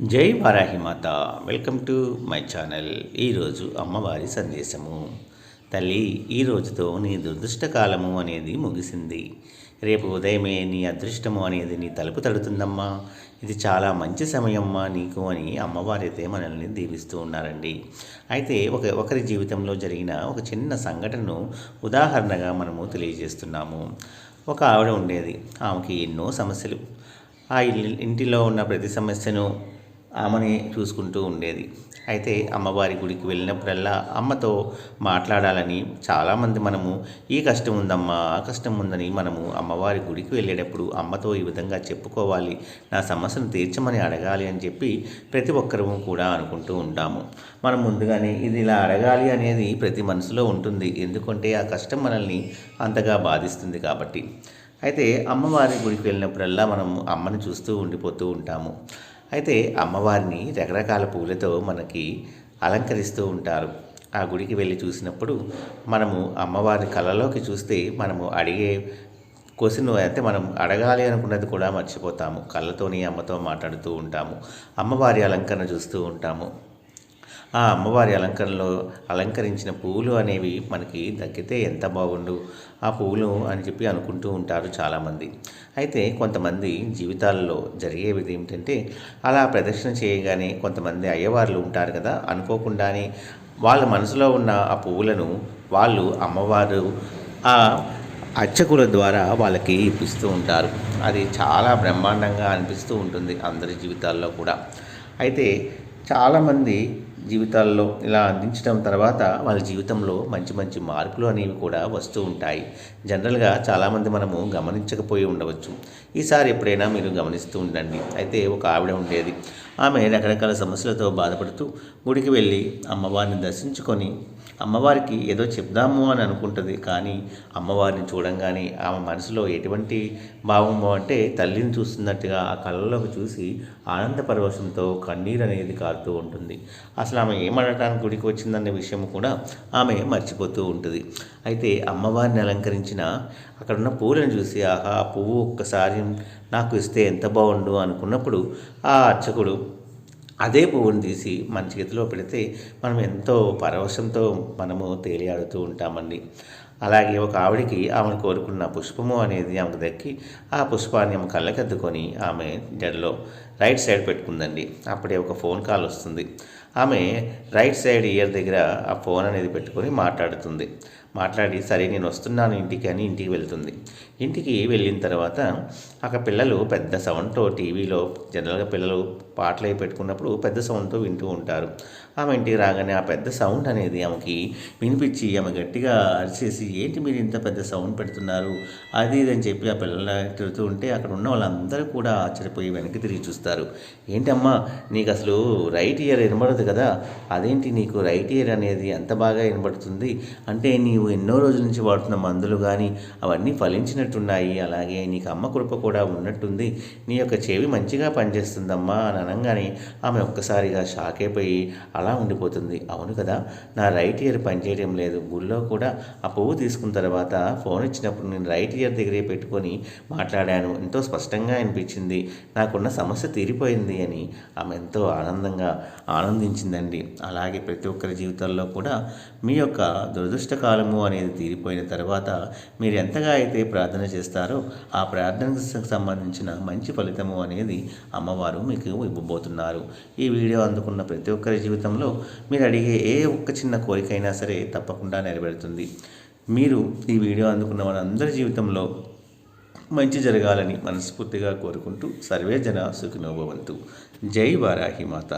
జై Varahimata welcome to my channel. ఈరోజు అమ్మవారి సందేశము. తల్లి ఈ రోజుతో నీ దురదృష్టకాలము అనేది ముగిసింది. రేపు ఉదయమే నీ అదృష్టము అనేది నీ తలుపు తడుతుందమ్మా. ఇది చాలా మంచి సమయమ్మా నీకు అని అమ్మవారైతే మనల్ని దీవిస్తూ ఉన్నారండి. అయితే ఒక ఒకరి జీవితంలో జరిగిన ఒక చిన్న సంఘటనను ఉదాహరణగా మనము తెలియజేస్తున్నాము. ఒక ఆవిడ ఉండేది. ఆమెకి ఎన్నో సమస్యలు. ఆ ఇల్లు ఇంటిలో ఉన్న ప్రతి సమస్యను ఆమెని చూసుకుంటూ ఉండేది. అయితే అమ్మవారి గుడికి వెళ్ళినప్పుడల్లా అమ్మతో మాట్లాడాలని చాలామంది మనము ఈ కష్టం ఉందమ్మా ఆ కష్టం ఉందని మనము అమ్మవారి గుడికి వెళ్ళేటప్పుడు అమ్మతో ఈ విధంగా చెప్పుకోవాలి నా సమస్యను తీర్చమని అడగాలి అని చెప్పి ప్రతి ఒక్కరూ కూడా అనుకుంటూ ఉంటాము. మనం ముందుగానే ఇది ఇలా అడగాలి అనేది ప్రతి మనసులో ఉంటుంది. ఎందుకంటే ఆ కష్టం మనల్ని అంతగా బాధిస్తుంది కాబట్టి. అయితే అమ్మవారి గుడికి వెళ్ళినప్పుడల్లా మనం అమ్మని చూస్తూ ఉండిపోతూ ఉంటాము. అయితే అమ్మవారిని రకరకాల పూలతో మనకి అలంకరిస్తూ ఉంటారు. ఆ గుడికి వెళ్ళి చూసినప్పుడు మనము అమ్మవారి కళలోకి చూస్తే మనము అడిగే క్వశ్చన్ అయితే మనం అడగాలి అనుకున్నది కూడా మర్చిపోతాము. కళ్ళతోని అమ్మతో మాట్లాడుతూ ఉంటాము. అమ్మవారి అలంకరణ చూస్తూ ఉంటాము. ఆ అమ్మవారి అలంకరణలో అలంకరించిన పువ్వులు అనేవి మనకి దక్కితే ఎంత బాగుండు? ఆ పువ్వులు అని చెప్పి అనుకుంటూ ఉంటారు చాలామంది. అయితే కొంతమంది జీవితాల్లో జరిగేది ఏమిటంటే అలా ప్రదక్షిణ చేయగానే కొంతమంది అయ్యవార్లు ఉంటారు కదా అనుకోకుండానే వాళ్ళ మనసులో ఉన్న ఆ పువ్వులను వాళ్ళు అమ్మవారు ఆ అర్చకుల ద్వారా వాళ్ళకి ఇప్పిస్తూ ఉంటారు. అది చాలా బ్రహ్మాండంగా అనిపిస్తూ ఉంటుంది అందరి జీవితాల్లో కూడా. అయితే చాలామంది జీవితాల్లో ఇలా అందించడం తర్వాత వాళ్ళ జీవితంలో మంచి మంచి మార్పులు అనేవి కూడా వస్తూ ఉంటాయి. జనరల్గా చాలామంది మనము గమనించకపోయి ఉండవచ్చు. ఈసారి ఎప్పుడైనా మీరు గమనిస్తూ ఉండండి. అయితే ఒక ఆవిడ ఉండేది. ఆమె రకరకాల సమస్యలతో బాధపడుతూ గుడికి వెళ్ళి అమ్మవారిని దర్శించుకొని అమ్మవారికి ఏదో చెప్దాము అని అనుకుంటుంది. కానీ అమ్మవారిని చూడంగానే ఆమె మనసులో ఎటువంటి భావము అంటే తల్లిని చూస్తున్నట్టుగా ఆ కళ్ళలోకి చూసి ఆనంద పరవశంతో కన్నీరు అనేది కారుతూ ఉంటుంది. అసలు ఆమె ఏమడటానికి గుడికి వచ్చిందనే విషయం కూడా ఆమె మర్చిపోతూ ఉంటుంది. అయితే అమ్మవారిని అలంకరించిన అక్కడున్న పూలను చూసి ఆహా ఆ పువ్వు ఒక్కసారి నాకు ఇస్తే ఎంత బాగుండు అనుకున్నప్పుడు ఆ అర్చకుడు అదే పువ్వును తీసి మన చేతిలో పెడితే మనం ఎంతో పరవశంతో మనము తేలియాడుతూ ఉంటామండి. అలాగే ఒక ఆవిడికి ఆమెను కోరుకున్న పుష్పము అనేది ఆమెకు దక్కి ఆ పుష్పాన్ని ఆమె కళ్ళకద్దుకొని ఆమె జడలో రైట్ సైడ్ పెట్టుకుందండి. అప్పుడే ఒక ఫోన్ కాల్ వస్తుంది. ఆమె రైట్ సైడ్ ఇయర్ దగ్గర ఆ ఫోన్ అనేది పెట్టుకొని మాట్లాడుతుంది. మాట్లాడి సరే నేను వస్తున్నాను ఇంటికి అని ఇంటికి వెళ్తుంది. ఇంటికి వెళ్ళిన తర్వాత అక్కడ పిల్లలు పెద్ద సౌండ్తో టీవీలో జనరల్గా పిల్లలు పాటలు అవి పెట్టుకున్నప్పుడు పెద్ద సౌండ్తో వింటూ ఉంటారు. ఆమె ఇంటికి రాగానే ఆ పెద్ద సౌండ్ అనేది ఆమెకి వినిపించి ఆమె గట్టిగా అరిచేసి ఏంటి మీరు ఇంత పెద్ద సౌండ్ పెడుతున్నారు? అది ఇది అని చెప్పి ఆ పిల్లలు తిడుతూ ఉంటే అక్కడ ఉన్న వాళ్ళందరూ కూడా ఆశ్చర్యపోయి వెనక్కి తిరిగి చూస్తారు. ఏంటమ్మా నీకు అసలు రైట్ ఇయర్ వినబడదు కదా? అదేంటి నీకు రైట్ ఇయర్ అనేది ఎంత బాగా వినబడుతుంది? అంటే నీవు ఎన్నో రోజుల నుంచి వాడుతున్న మందులు కానీ అవన్నీ ఫలించినట్టున్నాయి. అలాగే నీకు అమ్మ కృప కూడా ఉన్నట్టుంది. నీ యొక్క చెవి మంచిగా పనిచేస్తుందమ్మా అని అనగానే ఆమె ఒక్కసారిగా షాక్ అయిపోయి అలా ఉండిపోతుంది. అవును కదా? నా రైట్ ఇయర్ పనిచేయడం లేదు. గుళ్ళో కూడా ఆ పువ్వు తీసుకున్న తర్వాత ఫోన్ ఇచ్చినప్పుడు నేను రైట్ ఇయర్ దగ్గరే పెట్టుకొని మాట్లాడాను. ఎంతో స్పష్టంగా అనిపించింది. నాకున్న సమస్య తీరిపోయింది అని ఆమె ఎంతో ఆనందంగా ఆనందించిందండి అలాగే ప్రతి ఒక్కరి జీవితాల్లో కూడా మీ యొక్క దురదృష్ట కాలము అనేది తీరిపోయిన తర్వాత మీరు ఎంతగా అయితే ప్రార్థన చేస్తారో ఆ ప్రార్థనకు సంబంధించిన మంచి ఫలితము అనేది అమ్మవారు మీకు ఇవ్వబోతున్నారు. ఈ వీడియో అందుకున్న ప్రతి ఒక్కరి జీవితంలో మీరు అడిగే ఏ ఒక్క చిన్న కోరికైనా సరే తప్పకుండా నెరవేరుతుంది. మీరు ఈ వీడియో అందుకున్న వారందరి జీవితంలో మంచి జరగాలని మనస్ఫూర్తిగా కోరుకుంటూ సర్వే జన సుఖినోభవంతు. జై వారాహి మాత.